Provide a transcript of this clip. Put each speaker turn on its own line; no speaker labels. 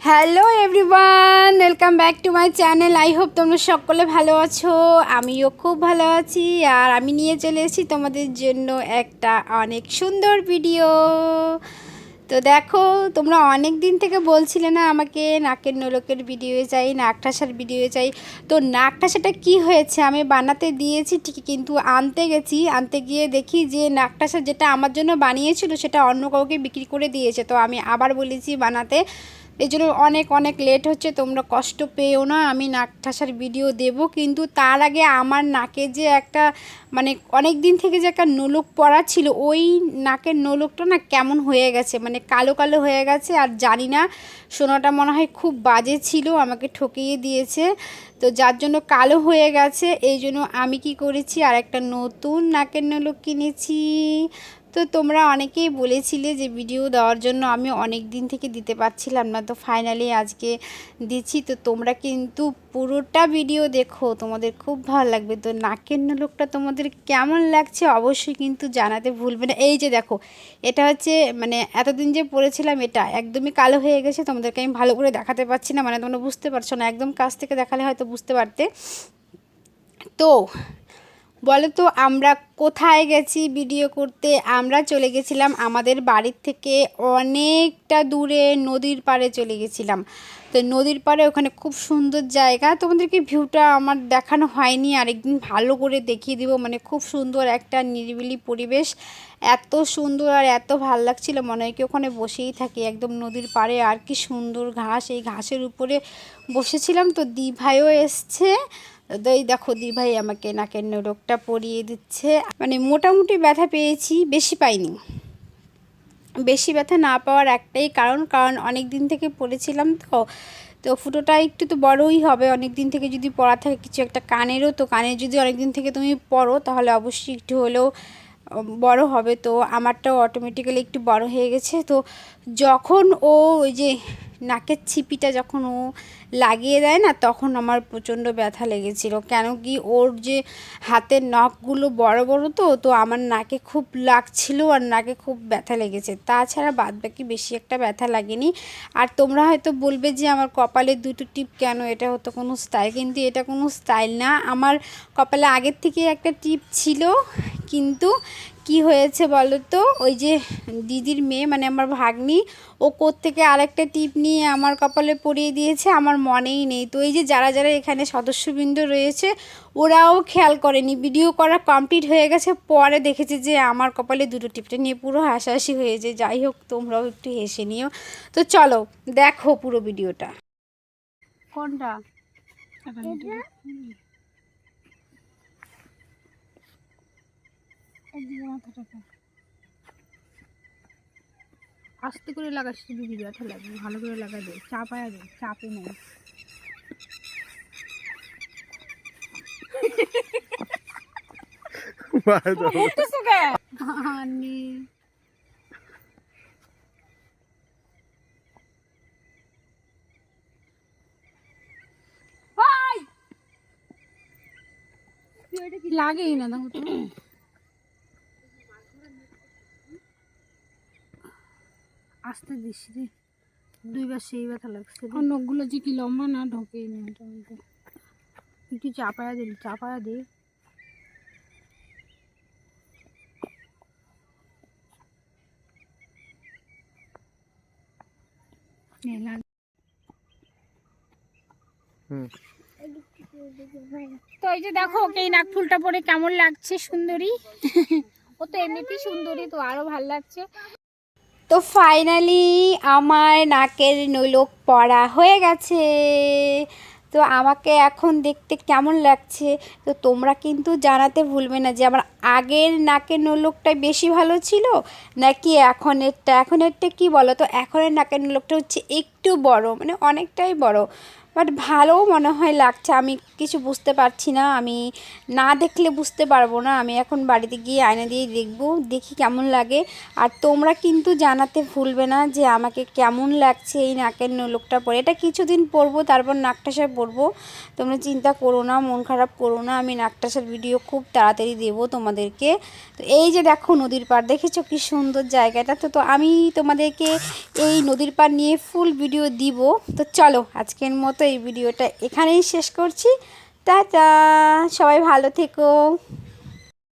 Hello everyone welcome back to my channel I hope তোমরা সকলে ভালো আছো, আমিও খুব ভালো আছি, আর আমি নিয়ে চলে এসেছি তোমাদের জন্য একটা অনেক সুন্দর ভিডিও তো দেখো, তোমরা অনেক দিন থেকে বলছিলে না আমাকে নাকের নোলকের ভিডিও চাই নাক ঠাসার ভিডিও চাই। তো নাক ঠাসাটা কী হয়েছে? আমি বানাতে দিয়েছি ঠিকই, কিন্তু আনতে গেছি। আনতে গিয়ে দেখি যে নাক ঠাসা যেটা আমার জন্য বানিয়েছিল, সেটা অন্য কাউকে বিক্রি করে দিয়েছে। তো আমি আবার বলেছি বানাতে। এই জন্য অনেক অনেক লেট হচ্ছে, তোমরা কষ্ট পেও না, আমি নাক ঠাসার ভিডিও দেব। কিন্তু তার আগে আমার নাকে যে একটা মানে অনেক দিন থেকে যে একটা নোলক পড়া ছিল, ওই নাকের নোলকটা না কেমন হয়ে গেছে মানে কালো কালো হয়ে গেছে, আর জানি না, সোনাটা মনে হয় খুব বাজে ছিল, আমাকে ঠকিয়ে দিয়েছে। তো যার জন্য কালো হয়ে গেছে এই জন্য আমি কি করেছি আর একটা নতুন নাকের নোলক কিনেছি। তো তোমরা অনেকেই বলেছিলে যে ভিডিও দেওয়ার জন্য আমি অনেক দিন থেকে দিতে পারছিলাম না, তো ফাইনালি আজকে দিচ্ছি। তো তোমরা কিন্তু পুরোটা ভিডিও দেখো, তোমাদের খুব ভালো লাগবে। তো নাকের নোলকটা তোমাদের কেমন লাগছে অবশ্যই কিন্তু জানাতে ভুলবে না। এই যে দেখো, এটা হচ্ছে মানে এতদিন যে পড়েছিলাম এটা, একদমই কালো হয়ে গেছে, তোমাদেরকে আমি ভালো করে দেখাতে পারছি না মানে তোমরা বুঝতে পারছ না, একদম কাছ থেকে দেখালে হয়তো বুঝতে পারতে। তো বলো তো আমরা কোথায় গেছি ভিডিও করতে? আমরা চলে গেছিলাম আমাদের বাড়ির থেকে অনেকটা দূরে নদীর পাড়ে চলে গেছিলাম। তো নদীর পাড়ে ওখানে খুব সুন্দর জায়গা। তোমাদেরকে ভিউটা আমার দেখানো হয়নি, আরেকদিন ভালো করে দেখিয়ে দিব। মানে খুব সুন্দর একটা নিরিবিলি পরিবেশ। এত সুন্দর আর এত ভালো লাগছিল। মনে হয় কি ওখানে বসেই থাকি, একদম নদীর পাড়ে। আর কি সুন্দর ঘাস। এই ঘাসের উপরে বসেছিলাম তো দি ভাইও এসছে। তো এই দেখো দি ভাই আমাকে নাকের নোরকটা পরিয়ে দিচ্ছে। মানে মোটামুটি ব্যথা পেয়েছি, বেশি পাইনি। বেশি ব্যথা না পাওয়ার একটাই কারণ কারণ অনেক দিন থেকে পড়েছিলাম তো তো ফুটোটা একটু তো বড়ই হবে। অনেক দিন থেকে যদি পড়া থাকে, কিছু একটা কানেরও, তো কানের যদি অনেক দিন থেকে তুমি পড়ো, তাহলে অবশ্যই একটু হলেও বড় হবে, তো আমারটাও অটোমেটিক্যালি একটু বড় হয়ে গেছে। তো যখন ও ওই যে নাকের ছিপিটা যখন ও লাগিয়ে দেয় না, তখন আমার প্রচণ্ড ব্যথা লেগেছিল। কেন কি ওর যে হাতের নখগুলো বড় বড় তো তো আমার নাকে খুব লাগছিল আর নাকে খুব ব্যথা লেগেছে। তাছাড়া বাদ বাকি বেশি একটা ব্যথা লাগেনি। আর তোমরা হয়তো বলবে যে আমার কপালে দুটো টিপ কেন? এটা হতো কোনো স্টাইল কিন্তু এটা কোনো স্টাইল না। আমার কপালে আগের থেকে একটা টিপ ছিল কিন্তু কি হয়েছে বলো তো? ওই যে দিদির মেয়ে মানে আমার ভাগ্নি ও থেকে আরেকটা টিপ নিয়ে আমার কপালে পরিয়ে দিয়েছে আমার মনেই নেই। তো এই যে যারা যারা এখানে সদস্যবৃন্দ রয়েছে ওরাও খেয়াল করেনি। ভিডিও করা কমপ্লিট হয়ে গেছে পরে দেখেছে যে আমার কপালে দুটো টিপটা নিয়ে পুরো হাসাহাসি হয়েছে যাই হোক তোমরাও একটু হেসে নিও। তো চলো দেখো পুরো ভিডিওটা।
কোনটা? আস্তে করে লাগাস দিদি ব্যথা লাগবে ভালো করে লাগা দে চাপায়া দে চাপে নেই আনি লাগেই না দেখো তো। আস্তে দিস রে। দুইবার সেই ব্যথা লাগছে আর নখগুলো যে কি লম্বা না ঢোকেই না ওটার মধ্যে একটু চাপায়া দিলি চাপায়া দে। তো এই যে দেখো ওকে এই নাক ফুলটা পরে কেমন লাগছে সুন্দরী? ও তো এমনিতেই সুন্দরী তো আরও ভালো লাগছে।
তো ফাইনালি আমার নাকের নৈলক পড়া হয়ে গেছে। তো আমাকে এখন দেখতে কেমন লাগছে? তো তোমরা কিন্তু জানাতে ভুলবে না যে আমার আগের নাকের নৈলকটাই বেশি ভালো ছিল, নাকি এখনেরটা এখনেরটা কী বলো? তো এখনের নাকের নৈলকটা হচ্ছে একটু বড় মানে অনেকটাই বড়। বাট ভালোও মনে হয় লাগছে। আমি কিছু বুঝতে পারছি না। আমি না দেখলে বুঝতে পারব না। আমি এখন বাড়িতে গিয়ে আয়না দিয়ে দেখব, দেখি কেমন লাগে। আর তোমরা কিন্তু জানাতে ভুলবে না যে আমাকে কেমন লাগছে এই নাকের নলকটা পরে। এটা কিছুদিন পরবো, তারপর নাকটাসা পরবো। তোমরা চিন্তা করো না, মন খারাপ করো না। আমি নাকটাসার ভিডিও খুব তাড়াতাড়ি দেবো তোমাদেরকে। তো এই যে দেখো নদীর পাড়, দেখেছ কি সুন্দর জায়গাটা? তো তো আমি তোমাদেরকে এই নদীর পাড় নিয়ে ফুল ভিডিও দিব। তো চলো, আজকের মতো এই ভিডিওটা এখানেই শেষ করছি। টাটা! সবাই ভালো থেকো।